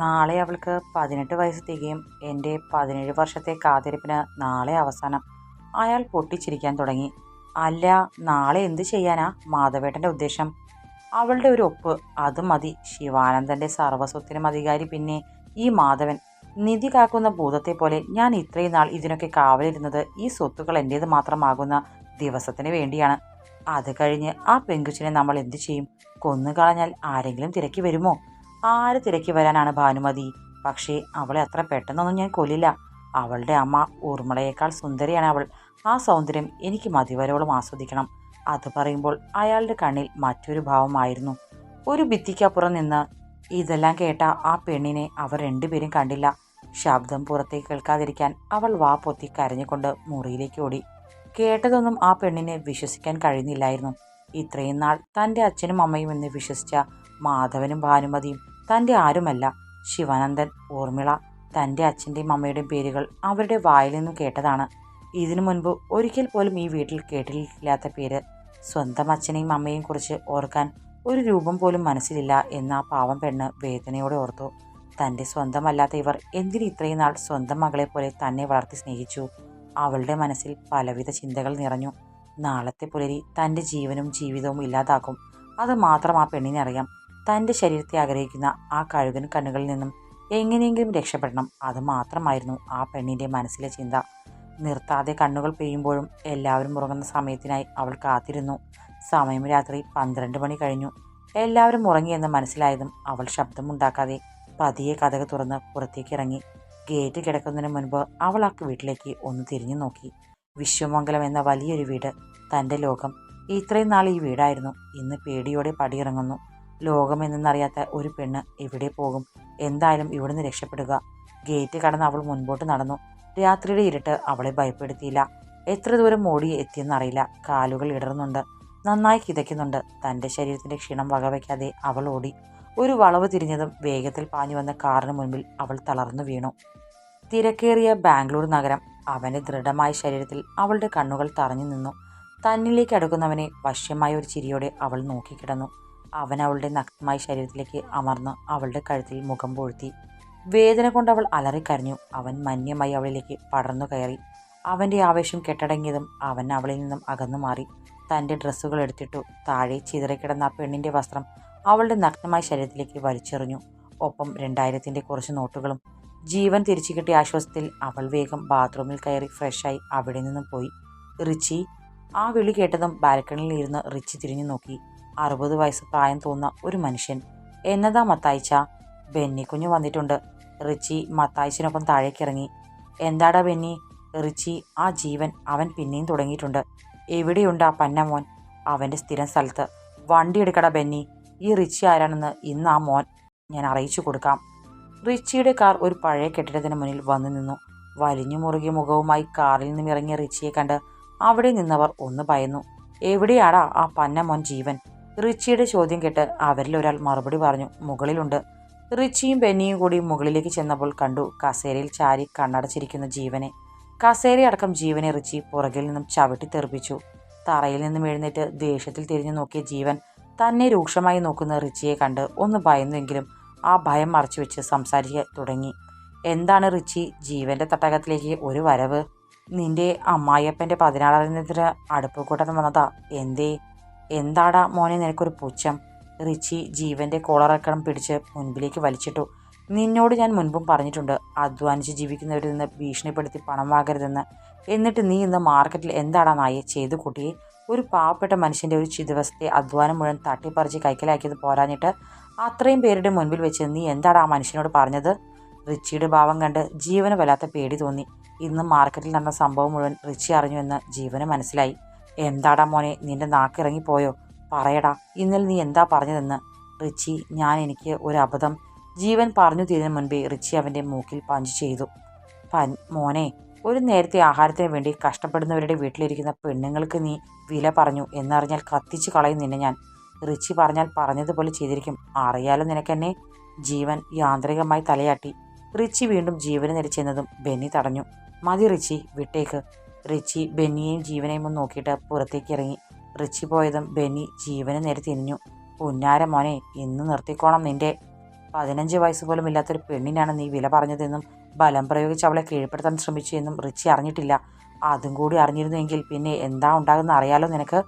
നാളെ അവൾക്ക് പതിനെട്ട് വയസ്സ് തികയും എന്റെ പതിനേഴ് വർഷത്തെ കാത്തിരിപ്പിന് നാളെ അവസാനം. അയാൾ പൊട്ടിച്ചിരിക്കാൻ തുടങ്ങി. അല്ല നാളെ എന്ത് ചെയ്യാനാ മാധവേട്ടന്റെ ഉദ്ദേശം? അവളുടെ ഒരു ഒപ്പ് അത് മതി. ശിവാനന്ദന്റെ സർവസ്വത്തിനും അധികാരി പിന്നെ ഈ മാധവൻ. നിധി കാക്കുന്ന ഭൂതത്തെ പോലെ ഞാൻ ഇത്രയും നാൾ ഇതിനൊക്കെ കാവലിരുന്നത് ഈ സ്വത്തുക്കൾ എന്റേത് മാത്രമാകുന്ന ദിവസത്തിന് വേണ്ടിയാണ്. അത് കഴിഞ്ഞ് ആ പെങ്കുച്ചിനെ നമ്മൾ എന്തു ചെയ്യും? കൊന്നു കളഞ്ഞാൽ ആരെങ്കിലും തിരക്കി വരുമോ? ആര് തിരക്കി വരാനാണ് ഭാനുമതി? പക്ഷേ അവളെ അത്ര പെട്ടെന്നൊന്നും ഞാൻ കൊല്ലില്ല. അവളുടെ അമ്മ ഊർമിളയേക്കാൾ സുന്ദരിയാണ് അവൾ. ആ സൗന്ദര്യം എനിക്ക് മതിവരോളം ആസ്വദിക്കണം. അത് പറയുമ്പോൾ അയാളുടെ കണ്ണിൽ മറ്റൊരു ഭാവമായിരുന്നു. ഒരു ഭിത്തിക്കപ്പുറം നിന്ന് ഇതെല്ലാം കേട്ട ആ പെണ്ണിനെ അവർ രണ്ടുപേരും കണ്ടില്ല. ശബ്ദം പുറത്തേക്ക് കേൾക്കാതിരിക്കാൻ അവൾ വാ പൊത്തി കരഞ്ഞുകൊണ്ട് മുറിയിലേക്ക് ഓടി. കേട്ടതൊന്നും ആ പെണ്ണിനെ വിശ്വസിക്കാൻ കഴിയുന്നില്ലായിരുന്നു. ഇത്രയും നാൾ തന്റെ അച്ഛനും അമ്മയും എന്ന് വിശ്വസിച്ച മാധവനും ഭാനുമതിയും തന്റെ ആരുമല്ല. ശിവാനന്ദൻ ഊർമിള തന്റെ അച്ഛന്റെയും അമ്മയുടെയും പേരുകൾ അവരുടെ വായിൽ നിന്നും കേട്ടതാണ്. ഇതിനു മുൻപ് ഒരിക്കൽ പോലും ഈ വീട്ടിൽ കേട്ടിട്ടില്ലാത്ത പേര് സ്വന്തം അച്ഛനെയും അമ്മയെയും കുറിച്ച് ഓർക്കാൻ ഒരു രൂപം പോലും മനസ്സിലില്ല എന്ന ആ പാവം പെണ്ണ് വേദനയോടെ ഓർത്തു. തന്റെ സ്വന്തമല്ലാത്ത ഇവർ എന്തിന് ഇത്രയും നാൾ സ്വന്തം മകളെ പോലെ തന്നെ വളർത്തി സ്നേഹിച്ചു? അവളുടെ മനസ്സിൽ പലവിധ ചിന്തകൾ നിറഞ്ഞു. നാളത്തെ പുലരി തന്റെ ജീവനും ജീവിതവും ഇല്ലാതാക്കും അത് മാത്രം ആ പെണ്ണിനറിയാം. തന്റെ ശരീരത്തെ ആഗ്രഹിക്കുന്ന ആ കഴുകൻ കണ്ണുകളിൽ നിന്നും എങ്ങനെയെങ്കിലും രക്ഷപ്പെടണം. അത് മാത്രമായിരുന്നു ആ പെണ്ണിന്റെ മനസ്സിലെ ചിന്ത. നിർത്താതെ കണ്ണുകൾ പെയ്യുമ്പോഴും എല്ലാവരും ഉറങ്ങുന്ന സമയത്തിനായി അവൾ കാത്തിരുന്നു. സമയം രാത്രി പന്ത്രണ്ട് മണി കഴിഞ്ഞു. എല്ലാവരും ഉറങ്ങിയെന്ന് മനസ്സിലായതും അവൾ ശബ്ദമുണ്ടാക്കാതെ പതിയെ കഥക തുറന്ന് പുറത്തേക്ക് ഇറങ്ങി. ഗേറ്റ് കിടക്കുന്നതിന് മുൻപ് അവൾ ആ വീട്ടിലേക്ക് ഒന്ന് തിരിഞ്ഞു നോക്കി. വിശ്വമംഗലം എന്ന വലിയൊരു വീട് തന്റെ ലോകം. ഇത്രയും നാൾ ഈ വീടായിരുന്നു. ഇന്ന് പേടിയോടെ പടിയിറങ്ങുന്നു. ലോകമെന്നറിയാത്ത ഒരു പെണ്ണ് എവിടെ പോകും? എന്തായാലും ഇവിടുന്ന് രക്ഷപ്പെടുക. ഗേറ്റ് കടന്ന് അവൾ മുൻപോട്ട് നടന്നു. രാത്രിയുടെ ഇരുട്ട് അവളെ ഭയപ്പെടുത്തിയില്ല. എത്ര ദൂരം ഓടി എത്തിയെന്നറിയില്ല. കാലുകൾ ഇടറുന്നുണ്ട് നന്നായി കിതയ്ക്കുന്നുണ്ട്. തന്റെ ശരീരത്തിന്റെ ക്ഷീണം വകവയ്ക്കാതെ അവൾ ഓടി. ഒരു വളവ് തിരിഞ്ഞതും വേഗത്തിൽ പാഞ്ഞു വന്ന കാറിന് മുൻപിൽ അവൾ തളർന്നു വീണു. തിരക്കേറിയ ബാംഗ്ലൂർ നഗരം അവന്റെ ദൃഢമായ ശരീരത്തിൽ അവളുടെ കണ്ണുകൾ തറഞ്ഞു നിന്നു. തന്നിലേക്ക് അടുക്കുന്നവനെ വശ്യമായ ഒരു ചിരിയോടെ അവൾ നോക്കിക്കിടന്നു. അവൻ അവളുടെ നഗ്നമായ ശരീരത്തിലേക്ക് അമർന്ന് അവളുടെ കഴുത്തിൽ മുഖം പൊഴുത്തി. വേദന കൊണ്ട് അവൾ അലറിക്കരഞ്ഞു. അവൻ മന്യമായി അവളിലേക്ക് പടർന്നു കയറി. അവന്റെ ആവേശം കെട്ടടങ്ങിയതും അവൻ അവളിൽ നിന്നും അകന്നു മാറി. തന്റെ ഡ്രസ്സുകൾ എടുത്തിട്ടു താഴെ ചിതറിക്കിടന്ന ആ പെണ്ണിന്റെ വസ്ത്രം അവളുടെ നഗ്നമായ ശരീരത്തിലേക്ക് വലിച്ചെറിഞ്ഞു. ഒപ്പം രണ്ടായിരത്തിന്റെ കുറച്ച് നോട്ടുകളും. ജീവൻ തിരിച്ചു കിട്ടിയ ആശ്വാസത്തിൽ അവൾ വേഗം ബാത്റൂമിൽ കയറി ഫ്രഷായി അവിടെ നിന്നും പോയി. റിച്ചി ആ വിളി കേട്ടതും ബാൽക്കണിയിൽ ഇരുന്ന് റിച്ചി തിരിഞ്ഞു നോക്കി. അറുപത് വയസ്സ് പ്രായം തോന്നുന്ന ഒരു മനുഷ്യൻ. എന്നതാ മത്തായിച്ച? ബെന്നി കുഞ്ഞു വന്നിട്ടുണ്ട്. റിച്ചി മത്തായിച്ചിനൊപ്പം താഴേക്കിറങ്ങി. എന്താടാ ബെന്നി? റിച്ചി ആ ജീവൻ അവൻ പിന്നെയും തുടങ്ങിയിട്ടുണ്ട്. എവിടെയുണ്ട് ആ പന്നമോൻ? അവന്റെ സ്ഥിരം സ്ഥലത്ത്. വണ്ടി എടുക്കടാ ബെന്നി. ഈ റിച്ചി ആരാണെന്ന് ഇന്ന് ആ മോൻ ഞാൻ അറിയിച്ചു കൊടുക്കാം. റിച്ചിയുടെ കാർ ഒരു പഴയ കെട്ടിടത്തിന് മുന്നിൽ വന്നു നിന്നു. വലിഞ്ഞു മുറുകിയ മുഖവുമായി കാറിൽ നിന്നും ഇറങ്ങിയ റിച്ചിയെ കണ്ട് അവിടെ നിന്നവർ ഒന്ന് ഭയന്നു. എവിടെയാടാ ആ പന്നമോൻ ജീവൻ? റിച്ചിയുടെ ചോദ്യം കേട്ട് അവരിൽ ഒരാൾ മറുപടി പറഞ്ഞു മുകളിലുണ്ട്. റിച്ചിയും ബെന്നിയും കൂടി മുകളിലേക്ക് ചെന്നപ്പോൾ കണ്ടു കസേരയിൽ ചാരി കണ്ണടച്ചിരിക്കുന്ന ജീവനെ. കസേരയടക്കം ജീവനെ റിച്ചി പുറകിൽ നിന്നും ചവിട്ടി തെറിപ്പിച്ചു. തറയിൽ നിന്നും എഴുന്നേറ്റ് ദേഷ്യത്തിൽ തിരിഞ്ഞു നോക്കിയ ജീവൻ തന്നെ രൂക്ഷമായി നോക്കുന്ന റിച്ചിയെ കണ്ട് ഒന്ന് ഭയന്നുവെങ്കിലും ആ ഭയം മറച്ചുവെച്ച് സംസാരിക്കാൻ തുടങ്ങി. എന്താണ് റിച്ചി? ജീവന്റെ തട്ടകത്തിലേക്ക് ഒരു വരവ്? നിന്റെ അമ്മായിയപ്പന്റെ തീയതി അടുപ്പ് കൂട്ടാൻ വന്നതാ. എന്തേ? എന്താടാ മോനെ നിനക്കൊരു പുച്ഛം? റിച്ചി ജീവന്റെ കോളറക്കണം പിടിച്ച് മുൻപിലേക്ക് വലിച്ചിട്ടു. നിന്നോട് ഞാൻ മുൻപും പറഞ്ഞിട്ടുണ്ട് അധ്വാനിച്ച് ജീവിക്കുന്നവരിൽ നിന്ന് ഭീഷണിപ്പെടുത്തി പണം വാങ്ങരുതെന്ന്. എന്നിട്ട് നീ ഇന്ന് മാർക്കറ്റിൽ എന്താടാ നായെ ചെയ്തു കൂട്ടിയെ? ഒരു പാവപ്പെട്ട മനുഷ്യന്റെ ഒരു ചിതിവസത്തെ അധ്വാനം മുഴുവൻ തട്ടിപ്പറിച്ച് കൈക്കലാക്കിയത് പോരാഞ്ഞിട്ട് അത്രയും പേരുടെ മുൻപിൽ വെച്ച് നീ എന്താടാ ആ മനുഷ്യനോട് പറഞ്ഞത്? റിച്ചിയുടെ ഭാവം കണ്ട് ജീവന് വല്ലാത്ത പേടി തോന്നി. ഇന്ന് മാർക്കറ്റിൽ നടന്ന സംഭവം മുഴുവൻ റിച്ചി അറിഞ്ഞുവെന്ന് ജീവന് മനസ്സിലായി. എന്താടാ മോനെ നിന്റെ നാക്കിറങ്ങിപ്പോയോ? പറയടാ ഇന്നലെ നീ എന്താ പറഞ്ഞതെന്ന്? റിച്ചി ഞാൻ എനിക്ക് ഒരു അബദ്ധം. ജീവൻ പറഞ്ഞു തീരുന്നതിന് മുൻപേ റിച്ചി അവന്റെ മൂക്കിൽ പഞ്ച് ചെയ്തു. പൻ മോനെ ഒരു നേരത്തെ ആഹാരത്തിന് വേണ്ടി കഷ്ടപ്പെടുന്നവരുടെ വീട്ടിലിരിക്കുന്ന പെണ്ണുങ്ങൾക്ക് നീ വില പറഞ്ഞു എന്നറിഞ്ഞാൽ കത്തിച്ച് കളയും നിന്നെ ഞാൻ. റിച്ചി പറഞ്ഞാൽ പറഞ്ഞതുപോലെ ചെയ്തിരിക്കും. അറിയാലോ നിനക്കെന്നെ? ജീവൻ യാന്ത്രികമായി തലയാട്ടി. റിച്ചി വീണ്ടും ജീവന് നിരച്ചെന്നതും ചെന്നതും ബെന്നി തടഞ്ഞു. മതി റിച്ചി വിട്ടേക്ക്. റിച്ചി ബെന്നിയെയും ജീവനെയും ഒന്ന് നോക്കിയിട്ട് പുറത്തേക്ക് ഇറങ്ങി. റിച്ചി പോയതും ബെന്നി ജീവന് നേരെ തിരിഞ്ഞു. പുന്നാര മോനെ ഇന്ന് നിർത്തിക്കോണം നിന്റെ. പതിനഞ്ച് വയസ്സ് പോലും ഇല്ലാത്തൊരു പെണ്ണിനാണ് നീ വില പറഞ്ഞതെന്നും ബലം പ്രയോഗിച്ച് അവളെ കീഴ്പ്പെടുത്താൻ ശ്രമിച്ചു എന്നും റിച്ചി അറിഞ്ഞിട്ടില്ല. അതും കൂടി അറിഞ്ഞിരുന്നുവെങ്കിൽ പിന്നെ എന്താ ഉണ്ടാകുന്ന അറിയാലോ നിനക്ക്?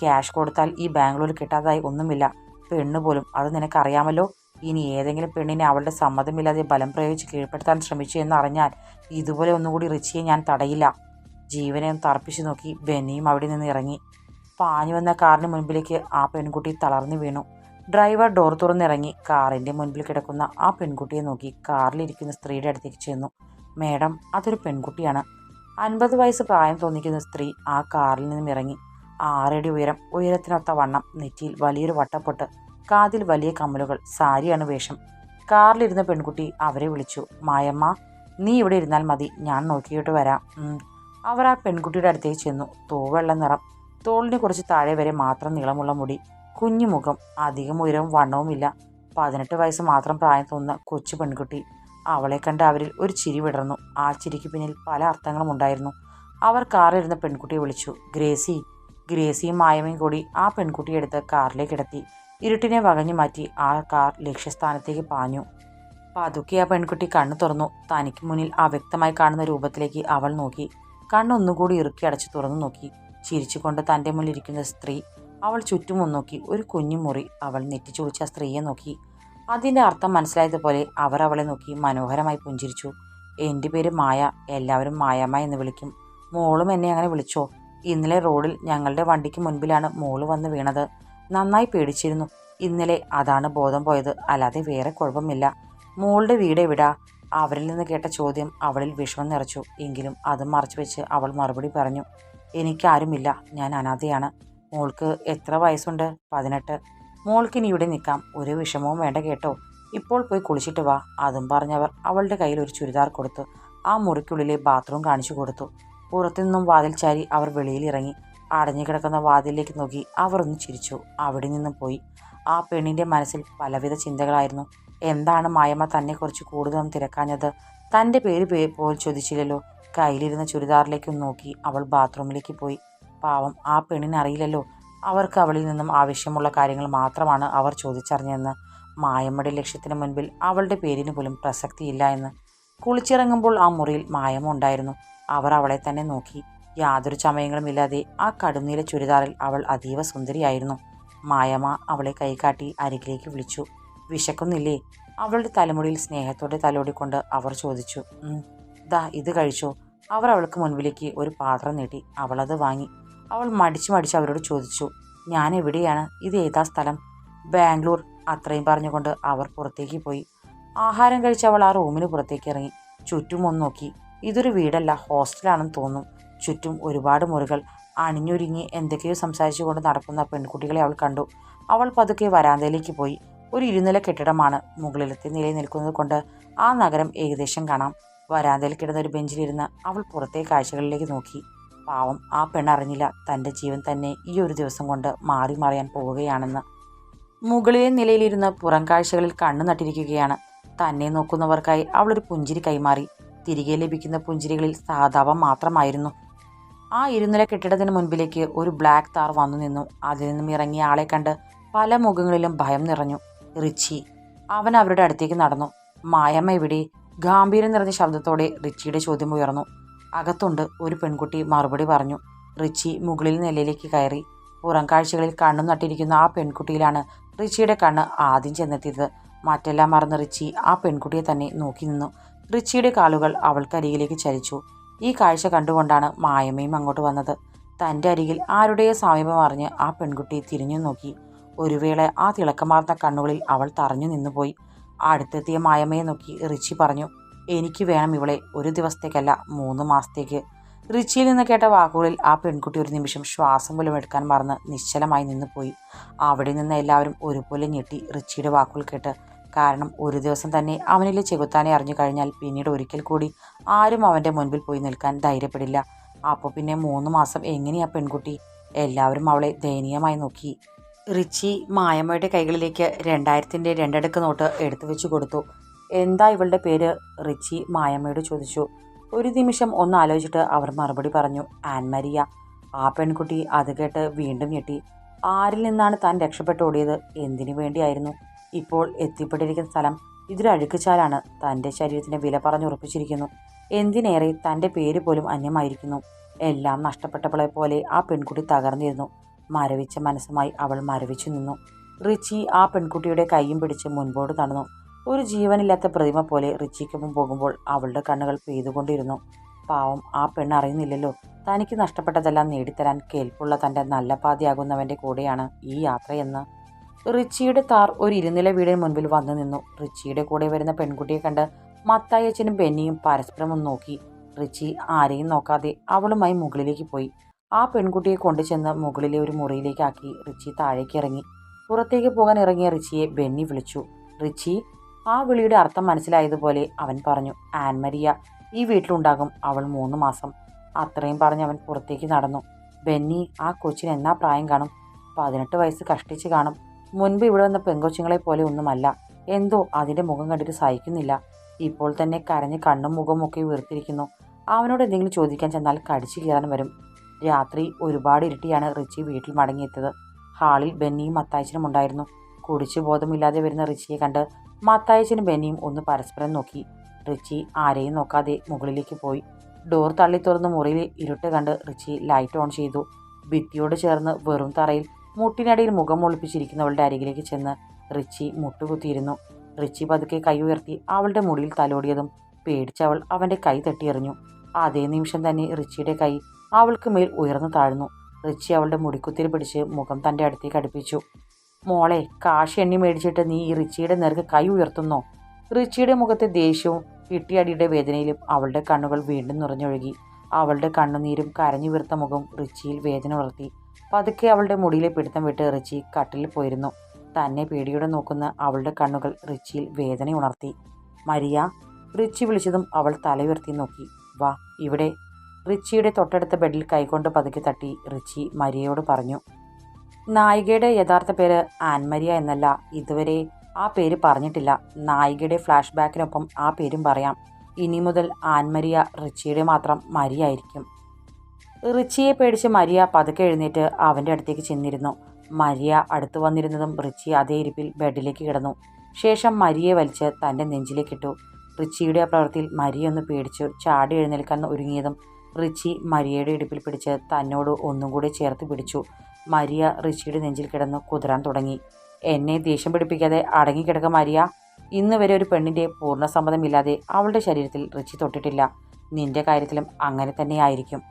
ക്യാഷ് കൊടുത്താൽ ഈ ബാംഗ്ലൂരിൽ കിട്ടാതായി ഒന്നുമില്ല. പെണ്ണ് പോലും അത് നിനക്കറിയാമല്ലോ ഇനി ഏതെങ്കിലും പെണ്ണിനെ അവളുടെ സമ്മതമില്ലാതെ ബലം പ്രയോഗിച്ച് കീഴ്പ്പെടുത്താൻ ശ്രമിച്ചു എന്ന് അറിഞ്ഞാൽ ഇതുപോലെ ഒന്നുകൂടി റിച്ചിയെ ഞാൻ തടയില്ല. ജീവനെ ഒന്ന് നോക്കി. ബെന്നിയും അവിടെ നിന്ന് ഇറങ്ങി. പാഞ്ഞു വന്ന കാറിന് മുൻപിലേക്ക് ആ പെൺകുട്ടി തളർന്നു വീണു. ഡ്രൈവർ ഡോർ തുറന്നിറങ്ങി. കാറിന്റെ മുൻപിൽ കിടക്കുന്ന ആ പെൺകുട്ടിയെ നോക്കി കാറിലിരിക്കുന്ന സ്ത്രീയുടെ അടുത്തേക്ക് ചെന്നു. മേഡം അതൊരു പെൺകുട്ടിയാണ്. അൻപത് വയസ്സ് പ്രായം തോന്നിക്കുന്ന സ്ത്രീ ആ കാറിൽ നിന്നും ഇറങ്ങി. ആറടി ഉയരം ഉയരത്തിനൊത്ത വണ്ണം നെറ്റിയിൽ വലിയൊരു വട്ടപ്പൊട്ട് കാതിൽ വലിയ കമ്മലുകൾ സാരിയാണ് വേഷം. കാറിലിരുന്ന പെൺകുട്ടി അവരെ വിളിച്ചു. മായമ്മ നീ ഇവിടെ ഇരുന്നാൽ മതി. ഞാൻ നോക്കിയിട്ട് വരാം. അവർ ആ പെൺകുട്ടിയുടെ അടുത്തേക്ക് ചെന്നു. തൂവെള്ള നിറം. തോളിന് കുറച്ച് താഴെ വരെ മാത്രം നീളമുള്ള മുടി. കുഞ്ഞു മുഖം അധികം ഉയരവും വണ്ണവുമില്ല പതിനെട്ട് വയസ്സ് മാത്രം പ്രായം തോന്നുന്ന കൊച്ചു പെൺകുട്ടി. അവളെ കണ്ട് അവരിൽ ഒരു ചിരി വിടർന്നു. ആ ചിരിക്ക് പിന്നിൽ പല അർത്ഥങ്ങളും ഉണ്ടായിരുന്നു. അവർ കാറിലിരുന്ന പെൺകുട്ടിയെ വിളിച്ചു. ഗ്രേസി. ഗ്രേസിയും മായമയും കൂടി ആ പെൺകുട്ടിയെ എടുത്ത് കാറിലേക്ക് കിടത്തി. ഇരുട്ടിനെ വകഞ്ഞു മാറ്റി ആ കാർ ലക്ഷ്യസ്ഥാനത്തേക്ക് പാഞ്ഞു. പതുക്കെ ആ പെൺകുട്ടി കണ്ണു തുറന്നു. തനിക്ക് മുന്നിൽ അവ്യക്തമായി കാണുന്ന രൂപത്തിലേക്ക് അവൾ നോക്കി. കണ്ണൊന്നുകൂടി ഇറുക്കി അടച്ചു തുറന്നു നോക്കി. ചിരിച്ചുകൊണ്ട് തന്റെ മുന്നിലിരിക്കുന്ന സ്ത്രീ അവൾ ചുറ്റും ഒന്ന് നോക്കി. ഒരു കുഞ്ഞു മുറി അവൾ നെറ്റിച്ചുളിച്ച സ്ത്രീയെ നോക്കി. അതിന്റെ അർത്ഥം മനസ്സിലായതുപോലെ അവർ അവളെ നോക്കി മനോഹരമായി പുഞ്ചിരിച്ചു. എന്റെ പേര് മായ. എല്ലാവരും മായാമ്മ എന്ന് വിളിക്കും. മോളും എന്നെ അങ്ങനെ വിളിച്ചോ? ഇന്നലെ റോഡിൽ ഞങ്ങളുടെ വണ്ടിക്ക് മുൻപിലാണ് മോൾ വന്ന് വീണത്. നന്നായി പേടിച്ചിരുന്നു. ഇന്നലെ അതാണ് ബോധം പോയത്. അല്ലാതെ വേറെ കുഴപ്പമില്ല. മോളുടെ വീട് എവിടാ അവരിൽ നിന്ന് കേട്ട ചോദ്യം അവളിൽ വിഷമം നിറച്ചു. എങ്കിലും അത് മറച്ചു വെച്ച് അവൾ മറുപടി പറഞ്ഞു എനിക്കാരുമില്ല. ഞാൻ അനാഥയാണ്. മോൾക്ക് എത്ര വയസ്സുണ്ട്? പതിനെട്ട്. മോൾക്ക് ഇനി ഇവിടെ നിൽക്കാം. ഒരു വിഷമവും വേണ്ട കേട്ടോ. ഇപ്പോൾ പോയി കുളിച്ചിട്ട് വാ. അതും പറഞ്ഞവർ അവളുടെ കയ്യിൽ ഒരു ചുരിദാർ കൊടുത്തു. ആ മുറിക്കുള്ളിലെ ബാത്റൂം കാണിച്ചു കൊടുത്തു. പുറത്തുനിന്നും വാതിൽ ചാരി അവർ വെളിയിലിറങ്ങി അടഞ്ഞു കിടക്കുന്ന വാതിലിലേക്ക് നോക്കി അവർ ഒന്ന് ചിരിച്ചു. അവിടെ നിന്നും പോയി. ആ പെണ്ണിന്റെ മനസ്സിൽ പലവിധ ചിന്തകളായിരുന്നു. എന്താണ് മായമ്മ തന്നെക്കുറിച്ച് കൂടുതലും തിരക്കാഞ്ഞത്? തന്റെ പേര് പേ- പോലും ചോദിച്ചില്ലല്ലോ. കയ്യിലിരുന്ന ചുരിദാറിലേക്കും നോക്കി അവൾ ബാത്റൂമിലേക്ക് പോയി. പാവം ആ പെണ്ണിനറിയില്ലല്ലോ അവർക്ക് അവളിൽ നിന്നും ആവശ്യമുള്ള കാര്യങ്ങൾ മാത്രമാണ് അവർ ചോദിച്ചറിഞ്ഞതെന്ന്. മായമ്മയുടെ ലക്ഷ്യത്തിന് മുൻപിൽ അവളുടെ പേരിന് പോലും പ്രസക്തിയില്ല എന്ന്. കുളിച്ചിറങ്ങുമ്പോൾ ആ മുറിയിൽ മായമ്മ ഉണ്ടായിരുന്നു. അവർ അവളെ തന്നെ നോക്കി. യാതൊരു ചമയങ്ങളും ഇല്ലാതെ ആ കടുന്നീല ചുരിദാറിൽ അവൾ അതീവ സുന്ദരിയായിരുന്നു. മായമ്മ അവളെ കൈകാട്ടി അരികിലേക്ക് വിളിച്ചു. വിശക്കുന്നില്ലേ? അവളുടെ തലമുടിയിൽ സ്നേഹത്തോടെ തലോടിക്കൊണ്ട് അവർ ചോദിച്ചു ദാ ഇത് കഴിച്ചോ? അവർ അവൾക്ക് മുൻപിലേക്ക് ഒരു പാത്രം നീട്ടി അവളത് വാങ്ങി. അവൾ മടിച്ചു മടിച്ച് അവരോട് ചോദിച്ചു ഞാൻ എവിടെയാണ്? ഇത് ഏതാ സ്ഥലം? ബാംഗ്ലൂർ അത്രയും പറഞ്ഞുകൊണ്ട് അവർ പുറത്തേക്ക് പോയി. ആഹാരം കഴിച്ച് അവൾ ആ റൂമിന് പുറത്തേക്ക് ഇറങ്ങി. ചുറ്റും ഒന്ന് നോക്കി. ഇതൊരു വീടല്ല ഹോസ്റ്റലാണെന്ന് തോന്നും ചുറ്റും ഒരുപാട് മുറികൾ. അണിഞ്ഞൊരുങ്ങി എന്തൊക്കെയോ സംസാരിച്ചുകൊണ്ട് നടക്കുന്ന പെൺകുട്ടികളെ അവൾ കണ്ടു. അവൾ പതുക്കെ വരാന്തയിലേക്ക് പോയി. ഒരു ഇരുനില കെട്ടിടമാണ് മുകളിലത്തെ നിലയിൽ നിൽക്കുന്നത് കൊണ്ട് ആ നഗരം ഏകദേശം കാണാം. വരാന്തയിൽ കിടന്ന ഒരു ബെഞ്ചിലിരുന്ന് അവൾ പുറത്തെ കാഴ്ചകളിലേക്ക് നോക്കി. പാവം ആ പെണ്ണറിഞ്ഞില്ല തന്റെ ജീവൻ തന്നെ ഈ ഒരു ദിവസം കൊണ്ട് മാറി മറിയാൻ പോവുകയാണെന്ന്. മുകളിലെ നിലയിലിരുന്ന് പുറം കാഴ്ചകളിൽ കണ്ണു നട്ടിരിക്കുകയാണ്. തന്നെ നോക്കുന്നവർക്കായി അവളൊരു പുഞ്ചിരി കൈമാറി. തിരികെ ലഭിക്കുന്ന പുഞ്ചിരികളിൽ സാധാവം മാത്രമായിരുന്നു. ആ ഇരുനില കെട്ടിടത്തിന് മുൻപിലേക്ക് ഒരു ബ്ലാക്ക് താർ വന്നു നിന്നു. അതിൽ നിന്നും ഇറങ്ങിയ ആളെ കണ്ട് പല മുഖങ്ങളിലും ഭയം നിറഞ്ഞു. റിച്ചി. അവൻ അവരുടെ അടുത്തേക്ക് നടന്നു. മായമ്മ എവിടെ ഗാംഭീര്യം നിറഞ്ഞ ശബ്ദത്തോടെ റിച്ചിയുടെ ചോദ്യം ഉയർന്നു. അകത്തുണ്ട് ഒരു പെൺകുട്ടി മറുപടി പറഞ്ഞു. റിച്ചി മുകളിൽ നിലയിലേക്ക് കയറി. പുറം കാഴ്ചകളിൽ കണ്ണു നട്ടിരിക്കുന്ന ആ പെൺകുട്ടിയിലാണ് റിച്ചിയുടെ കണ്ണ് ആദ്യം ചെന്നെത്തിയത്. മറ്റെല്ലാം മറന്ന് റിച്ചി ആ പെൺകുട്ടിയെ തന്നെ നോക്കി നിന്നു. റിച്ചിയുടെ കാലുകൾ അവൾക്കരികിലേക്ക് ചലിച്ചു ഈ കാഴ്ച കണ്ടുകൊണ്ടാണ് മായമ്മയും അങ്ങോട്ട് വന്നത്. തന്റെ അരികിൽ ആരുടെയോ സമീപം അറിഞ്ഞ് ആ പെൺകുട്ടി തിരിഞ്ഞു നോക്കി ഒരു വേള ആ തിളക്കമാർന്ന കണ്ണുകളിൽ അവൾ തറഞ്ഞു നിന്നുപോയി. അടുത്തെത്തിയ മായമ്മയെ നോക്കി റിച്ചി പറഞ്ഞു എനിക്ക് വേണം ഇവളെ ഒരു ദിവസത്തേക്കല്ല മൂന്ന് മാസത്തേക്ക്. റിച്ചിയിൽ നിന്ന് കേട്ട വാക്കുകളിൽ ആ പെൺകുട്ടി ഒരു നിമിഷം ശ്വാസം പോലും എടുക്കാൻ മറന്ന് നിശ്ചലമായി നിന്നുപോയി. അവിടെ നിന്ന് എല്ലാവരും ഒരുപോലെ ഞെട്ടി റിച്ചിയുടെ വാക്കുകൾ കേട്ട്. കാരണം ഒരു ദിവസം തന്നെ അവനിലെ ചെകുത്താനെ അറിഞ്ഞു കഴിഞ്ഞാൽ പിന്നീട് ഒരിക്കൽ കൂടി ആരും അവന്റെ മുൻപിൽ പോയി നിൽക്കാൻ ധൈര്യപ്പെടില്ല. അപ്പോൾ പിന്നെ മൂന്ന് മാസം എങ്ങനെയാ പെൺകുട്ടി? എല്ലാവരും അവളെ ദയനീയമായി നോക്കി. റിച്ചി മായമ്മയുടെ കൈകളിലേക്ക് രണ്ടായിരത്തിന്റെ രണ്ടടുക്ക് നോട്ട് എടുത്തു വെച്ച് കൊടുത്തു. എന്താ ഇവളുടെ പേര്? റിച്ചി മായമ്മയോട് ചോദിച്ചു. ഒരു നിമിഷം ഒന്ന് ആലോചിച്ചിട്ട് അവർ മറുപടി പറഞ്ഞു. ആൻമരിയ. ആ പെൺകുട്ടി അത് കേട്ട് വീണ്ടും ഞെട്ടി. ആരിൽ നിന്നാണ് താൻ രക്ഷപ്പെട്ടോടിയത് എന്തിനു വേണ്ടിയായിരുന്നു? ഇപ്പോൾ എത്തിപ്പെട്ടിരിക്കുന്ന സ്ഥലം ഇതൊരു അഴുക്കുചാലാണ്. തന്റെ ശരീരത്തിന് വില പറഞ്ഞുറപ്പിച്ചിരിക്കുന്നു എന്തിനേറെ? തന്റെ പേര് പോലും അന്യമായിരിക്കുന്നു. എല്ലാം നഷ്ടപ്പെട്ടവളെ പോലെ ആ പെൺകുട്ടി തകർന്നിരുന്നു. മരവിച്ച മനസ്സുമായി അവൾ മരവിച്ചു നിന്നു. റിച്ചി ആ പെൺകുട്ടിയുടെ കൈയും പിടിച്ച് മുൻപോട്ട് നടന്നു. ഒരു ജീവനില്ലാത്ത പ്രതിമ പോലെ റിച്ചിക്കൊപ്പം പോകുമ്പോൾ അവളുടെ കണ്ണുകൾ പെയ്തുകൊണ്ടിരുന്നു. പാവം ആ പെണ്ണ് അറിയുന്നില്ലല്ലോ. തനിക്ക് നഷ്ടപ്പെട്ടതെല്ലാം നേടിത്തരാൻ കേൾപ്പുള്ള തന്റെ നല്ല പാതിയാകുന്നവന്റെ കൂടെയാണ് ഈ യാത്രയെന്ന്. റിച്ചിയുടെ താർ ഒരു ഇരുനില വീടിന് മുൻപിൽ വന്നു നിന്നു. റിച്ചിയുടെ കൂടെ വരുന്ന പെൺകുട്ടിയെ കണ്ട് മത്തായച്ചനും ബെന്നിയും പരസ്പരം ഒന്ന് നോക്കി. റിച്ചി ആരെയും നോക്കാതെ അവളുമായി മുകളിലേക്ക് പോയി. ആ പെൺകുട്ടിയെ കൊണ്ടുചെന്ന് മുകളിലെ ഒരു മുറിയിലേക്കാക്കി റിച്ചി താഴേക്ക് ഇറങ്ങി പുറത്തേക്ക് പോകാൻ ഇറങ്ങിയ റിച്ചിയെ ബെന്നി വിളിച്ചു. റിച്ചി ആ വിളിയുടെ അർത്ഥം മനസ്സിലായതുപോലെ അവൻ പറഞ്ഞു. ആൻമരിയ ഈ വീട്ടിലുണ്ടാകും അവൾ മൂന്ന് മാസം. അത്രയും പറഞ്ഞ് അവൻ പുറത്തേക്ക് നടന്നു. ബെന്നി ആ കൊച്ചിന് എന്നാ പ്രായം കാണും? പതിനെട്ട് വയസ്സ് കഷ്ടിച്ച് കാണും. മുൻപ് ഇവിടെ വന്ന പെങ്കൊച്ചുങ്ങളെ പോലെ ഒന്നുമല്ല. എന്തോ അതിന്റെ മുഖം കണ്ടിട്ട് സഹിക്കുന്നില്ല. ഇപ്പോൾ തന്നെ കരഞ്ഞ് കണ്ണും മുഖവും ഒക്കെ വീർത്തിരിക്കുന്നു അവനോട് എന്തെങ്കിലും ചോദിക്കാൻ ചെന്നാൽ കടിച്ചു കയറാൻ വരും. രാത്രി ഒരുപാട് ഇരുട്ടിയാണ് റിച്ചി വീട്ടിൽ മടങ്ങിയെത്തിയത്. ഹാളിൽ ബെന്നിയും മത്തായച്ചനും ഉണ്ടായിരുന്നു. കുടിച്ചു ബോധമില്ലാതെ വരുന്ന റിച്ചിയെ കണ്ട് മത്തായച്ചനും ബെന്നിയും ഒന്ന് പരസ്പരം നോക്കി. റിച്ചി ആരെയും നോക്കാതെ മുകളിലേക്ക് പോയി. ഡോർ തള്ളി തുറന്ന് മുറിയിൽ ഇരുട്ട് കണ്ട് റിച്ചി ലൈറ്റ് ഓൺ ചെയ്തു. ഭിത്തിയോട് ചേർന്ന് വെറും തറയിൽ മുട്ടിനടിയിൽ മുഖം ഒളിപ്പിച്ചിരിക്കുന്നവളുടെ അരികിലേക്ക് ചെന്ന് റിച്ചി മുട്ടുകുത്തിയിരുന്നു. റിച്ചി പതുക്കെ കൈ ഉയർത്തി അവളുടെ മുടിയിൽ തലോടിയതും പേടിച്ചവൾ അവന്റെ കൈ തട്ടിയെറിഞ്ഞു. അതേ നിമിഷം തന്നെ റിച്ചിയുടെ കൈ അവൾക്ക് മേൽ ഉയർന്നു താഴ്ന്നു. റിച്ചി അവളുടെ മുടിക്കുത്തിൽ പിടിച്ച് മുഖം തന്റെ അടുത്തേക്ക് അടുപ്പിച്ചു. മോളെ കാശ് എണ്ണി മേടിച്ചിട്ട് നീ ഈ റിച്ചിയുടെ നേർക്ക് കൈ ഉയർത്തുന്നോ? റിച്ചിയുടെ മുഖത്തെ ദേഷ്യവും കിട്ടിയടിയുടെ വേദനയിലും അവളുടെ കണ്ണുകൾ വീണ്ടും നിറഞ്ഞൊഴുകി. അവളുടെ കണ്ണുനീരും കരഞ്ഞു വീർത്ത മുഖം റിച്ചിയിൽ വേദന ഉണർത്തി. പതുക്കെ അവളുടെ മുടിയിലെ പിടുത്തം വിട്ട് റിച്ചി കട്ടിൽ പോയിരുന്നു. തന്നെ പേടിയോടെ നോക്കുന്ന അവളുടെ കണ്ണുകൾ റിച്ചിയിൽ വേദന ഉണർത്തി. മരിയ റിച്ചി വിളിച്ചതും അവൾ തലയുയർത്തി നോക്കി. വാ ഇവിടെ. റിച്ചിയുടെ തൊട്ടടുത്ത ബെഡിൽ കൈകൊണ്ട് പതുക്കി തട്ടി റിച്ചി മരിയയോട് പറഞ്ഞു നായികയുടെ യഥാർത്ഥ പേര് ആൻമരിയ എന്നല്ല. ഇതുവരെ ആ പേര് പറഞ്ഞിട്ടില്ല. നായികയുടെ ഫ്ലാഷ് ബാക്കിനൊപ്പം ആ പേരും പറയാം. ഇനി മുതൽ ആൻമരിയ റിച്ചിയുടെ മാത്രം മരിയായിരിക്കും. റിച്ചിയെ പേടിച്ച് മരിയ പതുക്കെ എഴുന്നേറ്റ് അവന്റെ അടുത്തേക്ക് ചെന്നിരുന്നു. മരിയ അടുത്തു വന്നിരുന്നതും റിച്ചി അതേ ഇരിപ്പിൽ ബെഡിലേക്ക് കിടന്നു. ശേഷം മരിയെ വലിച്ച് തന്റെ നെഞ്ചിലേക്കിട്ടു റിച്ചിയുടെ ആ പ്രവൃത്തിയിൽ മരിയൊന്ന് പേടിച്ചു ചാടി എഴുന്നേൽക്കാൻ ഒരുങ്ങിയതും റിച്ചി മരിയയുടെ ഇടുപ്പിൽ പിടിച്ച് തന്നോട് ഒന്നും കൂടി ചേർത്ത് പിടിച്ചു. മരിയ റിച്ചിയുടെ നെഞ്ചിൽ കിടന്ന് കുതിരാൻ തുടങ്ങി. എന്നെ ദേഷ്യം പിടിപ്പിക്കാതെ അടങ്ങിക്കിടക്ക മരിയ. ഇന്ന് വരെ ഒരു പെണ്ണിന്റെ പൂർണ സമ്മതമില്ലാതെ അവളുടെ ശരീരത്തിൽ റിച്ചി തൊട്ടിട്ടില്ല. നിന്റെ കാര്യത്തിലും അങ്ങനെ തന്നെയായിരിക്കും.